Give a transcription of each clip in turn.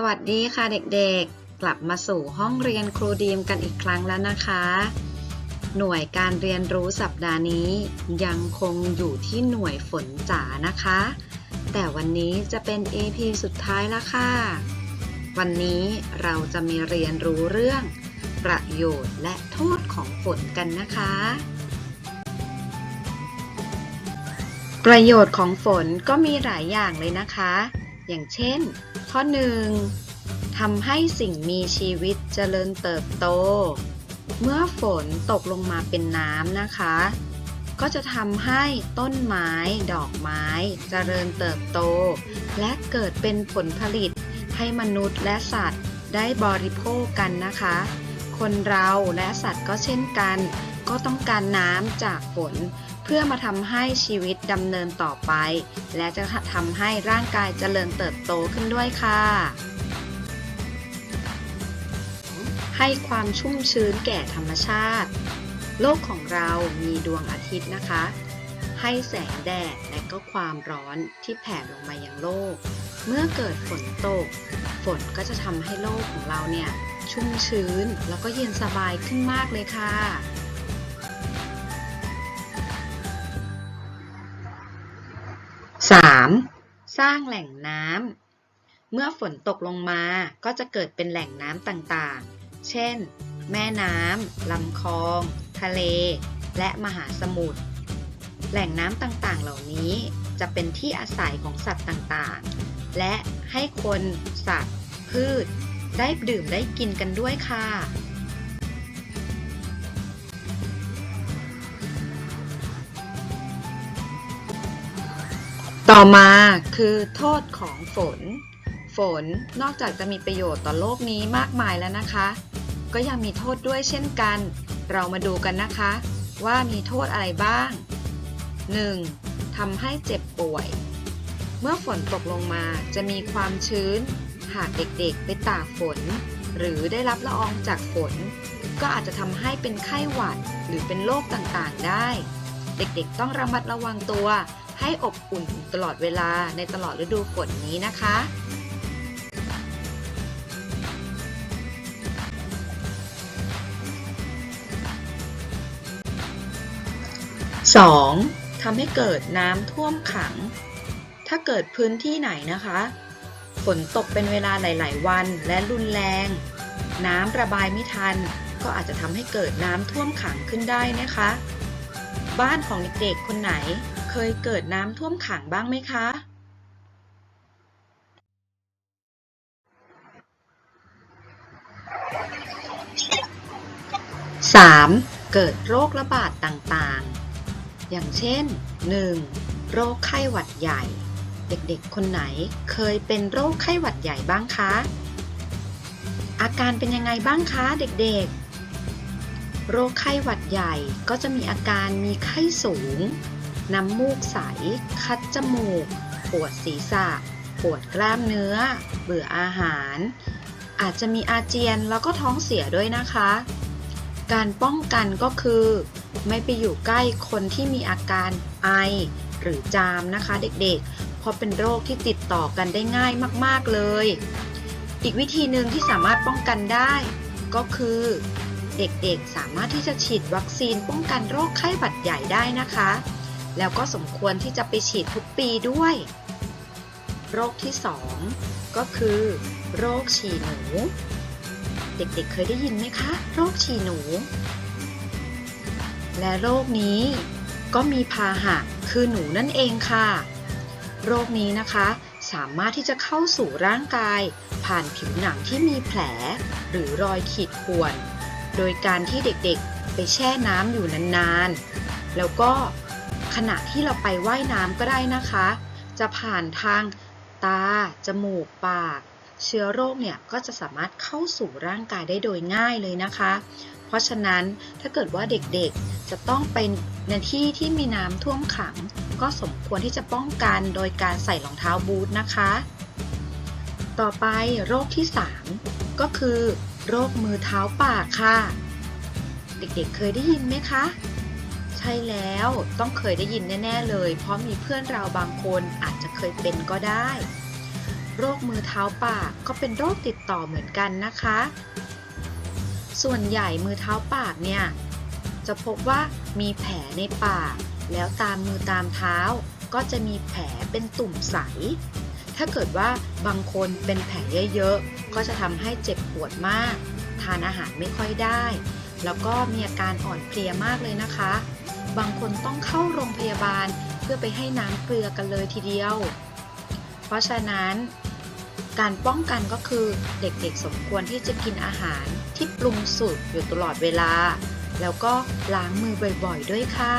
สวัสดีค่ะเด็กๆ กลับมาสู่ห้องเรียนครูดีมกันอีกครั้งแล้วนะคะ หน่วยการเรียนรู้สัปดาห์นี้ ยังคงอยู่ที่หน่วยฝนจ๋านะคะ แต่วันนี้จะเป็น EP สุดท้ายแล้วค่ะ วันนี้เราจะมีเรียนรู้เรื่อง ประโยชน์และโทษของฝนกันนะคะ ประโยชน์ของฝนก็มีหลายอย่างเลยนะคะ อย่างเช่น ข้อหนึ่งทำให้สิ่งมีชีวิตเจริญเติบโต เมื่อฝนตกลงมาเป็นน้ำนะคะ ก็จะทำให้ต้นไม้ดอกไม้เจริญเติบโต และเกิดเป็นผลผลิตให้มนุษย์และสัตว์ได้บริโภคกันนะคะ คนเราและสัตว์ก็เช่นกัน ก็ต้องการน้ำจากฝน พื่อมาทำให้ชีวิตดำเนินต่อไป และจะทำให้ร่างกายเจริญเติบโตขึ้นด้วยค่ะ ให้ความชุ่มชื้นแก่ธรรมชาติ โลกของเรามีดวงอาทิตย์นะคะ ให้แสงแดดและก็ความร้อนที่แผ่ลงมายังโลก เมื่อเกิดฝนตก ฝนก็จะทำให้โลกของเราเนี่ยชุ่มชื้นแล้วก็เย็นสบายขึ้นมากเลยค่ะ 3. สร้างแหล่งน้ำ เมื่อฝนตกลงมาก็จะเกิดเป็นแหล่งน้ำต่างๆ เช่น แม่น้ำ ลำคลอง ทะเล และมหาสมุทร แหล่งน้ำต่างๆ เหล่านี้จะเป็นที่อาศัยของสัตว์ต่างๆ และให้คน สัตว์ พืช ได้ดื่มได้กินกันด้วยค่ะ ต่อมาคือโทษของฝน ฝนนอกจากจะมีประโยชน์ต่อโลกนี้มากมายแล้วนะคะ ก็ยังมีโทษด้วยเช่นกัน เรามาดูกันนะคะ ว่ามีโทษอะไรบ้าง 1. ทำให้เจ็บป่วย เมื่อฝนตกลงมาจะมีความชื้น หากเด็กๆไปตากฝน หรือได้รับละอองจากฝน ก็อาจจะทำให้เป็นไข้หวัดหรือเป็นโรคต่างๆได้ เด็กๆต้องระมัดระวังตัว ให้อบอุ่นตลอดเวลาในตลอดฤดูฝนนี้นะคะ 2. ทำให้เกิดน้ำท่วมขัง ถ้าเกิดพื้นที่ไหนนะคะ ฝนตกเป็นเวลาหลาย ๆ วันและรุนแรง น้ำระบายไม่ทัน ก็อาจจะทำให้เกิดน้ำท่วมขังขึ้นได้นะคะ บ้านของเด็กๆคนไหน เคยเกิดน้ำท่วมขังบ้างไหมคะ 3. เกิดโรคระบาดต่างๆ อย่างเช่น 1. โรคไข้หวัดใหญ่ เด็กๆ คนไหนเคยเป็นโรคไข้หวัดใหญ่บ้างคะ อาการเป็นยังไงบ้างคะเด็กๆ โรคไข้หวัดใหญ่ก็จะมีอาการมีไข้สูง น้ำมูกใส คัดจมูก ปวดศีรษะ ปวดกล้ามเนื้อ เบื่ออาหาร อาจจะมีอาเจียนแล้วก็ท้องเสียด้วยนะคะ การป้องกันก็คือ ไม่ไปอยู่ใกล้คนที่มีอาการไอ หรือจามนะคะเด็กๆ เพราะเป็นโรคที่ติดต่อกันได้ง่ายมากๆเลย อีกวิธีหนึ่งที่สามารถป้องกันได้ ก็คือเด็กๆ สามารถที่จะฉีดวัคซีนป้องกันโรคไข้หวัดใหญ่ได้นะคะ แล้วก็สมควรที่จะไปฉีดทุกปีด้วย โรคที่ 2 ก็คือ โรคฉี่หนู เด็กๆเคยได้ยินไหมคะ โรคฉี่หนู และโรคนี้ก็มีพาหะคือหนูนั่นเองค่ะ โรคนี้นะคะสามารถที่จะเข้าสู่ร่างกาย ผ่านผิวหนังที่มีแผล หรือรอยขีดข่วน โดยการที่เด็กๆไปแช่น้ำอยู่นานๆ แล้วก็ ขณะที่เราไปไว่ายน้ำก็ได้นะคะ จะผ่านทางตา จมูก ปาก เชื้อโรคเนี่ยก็จะสามารถเข้าสู่ร่างกายได้โดยง่ายเลยนะคะ เพราะฉะนั้นถ้าเกิดว่าเด็กๆจะต้องเป็นในที่ที่มีน้ำท่วมขัง ก็สมควรที่จะป้องกันโดยการใส่รองเท้าบูทนะคะ ต่อไปโรคที่ 3 ก็คือ โรคมือเท้าปากค่ะ เด็กๆเคยได้ยินไหมคะ ช่แล้วต้องเคยได้ยินแน่ ๆ เลย เพราะมีเพื่อนเราบางคนอาจจะเคยเป็นก็ได้โโรคมือเท้าปากก็เป็นโรคติดต่อเหมือนกันนะคะ ส่วนใหญ่มือเท้าปากเนี่ย จะพบว่ามีแผลในปาก แล้วตามมือตามเท้า ก็จะมีแผลเป็นตุ่มใส ถ้าเกิดว่าบางคนเป็นแผลเยอะๆก็จะทำให้เจ็บปวดมาก ทานอาหารไม่ค่อยได้แล้วก็มีอาการอ่อนเพลียมากเลยนะคะ บางคนต้องเข้าโรงพยาบาลเพื่อไปให้น้ำเกลือกันเลยทีเดียว เพราะฉะนั้น การป้องกันก็คือเด็กๆสมควรที่จะกินอาหารที่ปรุงสุกอยู่ตลอดเวลา แล้วก็ล้างมือบ่อยๆด้วยค่ะ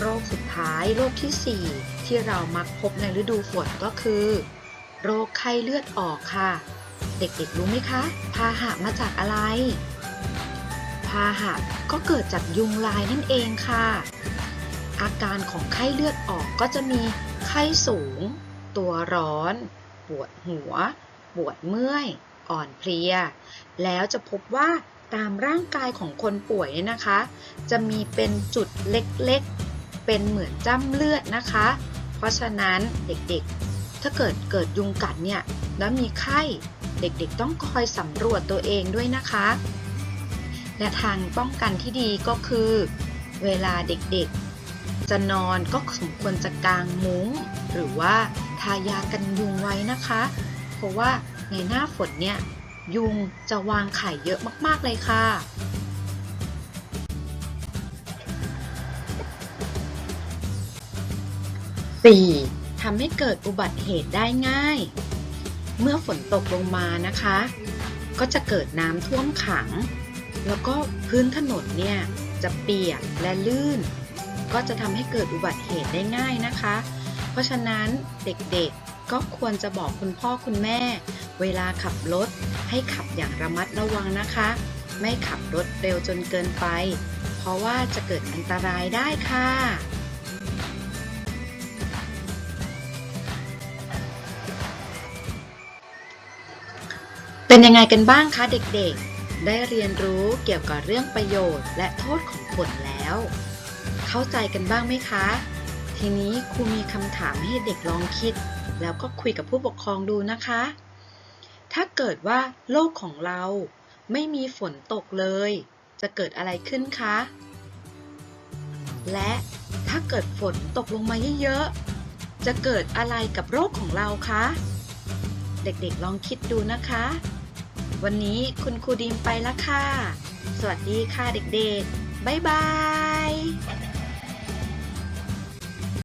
โรคสุดท้ายโรคที่ 4 ที่เรามักพบในฤดูฝนก็คือ โรคไข้เลือดออกค่ะ เด็กๆรู้ไหมคะ พาหะมาจากอะไร พาหะก็เกิดจากยุงลายนั่นเองค่ะ อาการของไข้เลือดออกก็จะมีไข้สูง ตัวร้อน ปวดหัว ปวดเมื่อย อ่อนเพลีย แล้วจะพบว่าตามร่างกายของคนป่วยเนี่ยนะคะ จะมีเป็นจุดเล็กๆ เป็นเหมือนจ้ำเลือดนะคะ เพราะฉะนั้นเด็กๆ ถ้าเกิดเกิดยุงกัดเนี่ยแล้วมีไข้ เด็กๆ ต้องคอยสำรวจตัวเองด้วยนะคะ และทางป้องกันที่ดีก็คือ เวลาเด็กๆ จะนอนก็สมควรจะกางมุ้ง หรือว่าทายากันยุงไว้นะคะ เพราะว่าในหน้าฝนเนี่ยยุงจะวางไข่เยอะมากๆเลยค่ะ 4. ทำให้เกิดอุบัติเหตุได้ง่าย เมื่อฝนตกลงมานะคะ ก็จะเกิดน้ำท่วมขัง แล้วก็พื้นถนนเนี่ยจะเปียกและลื่น ก็จะทำให้เกิดอุบัติเหตุได้ง่ายนะคะ เพราะฉะนั้นเด็กๆก็ควรจะบอกคุณพ่อคุณแม่ เวลาขับรถให้ขับอย่างระมัดระวังนะคะ ไม่ขับรถเร็วจนเกินไป เพราะว่าจะเกิดอันตรายได้ค่ะเป็นยังไงกันบ้างคะเด็กๆ ได้เรียนรู้เกี่ยวกับเรื่องประโยชน์ และโทษของฝนแล้ว เข้าใจกันบ้างไหมคะ ทีนี้ครูมีคำถามให้เด็กลองคิด แล้วก็คุยกับผู้ปกครองดูนะคะ ถ้าเกิดว่าโลกของเราไม่มีฝนตกเลย จะเกิดอะไรขึ้นคะ และถ้าเกิดฝนตกลงมาเยอะๆ จะเกิดอะไรกับโรคของเราคะ เด็กๆลองคิดดูนะคะ วันนี้คุณครูดีมไปแล้วค่ะ สวัสดีค่ะเด็กๆ บ๊ายบาย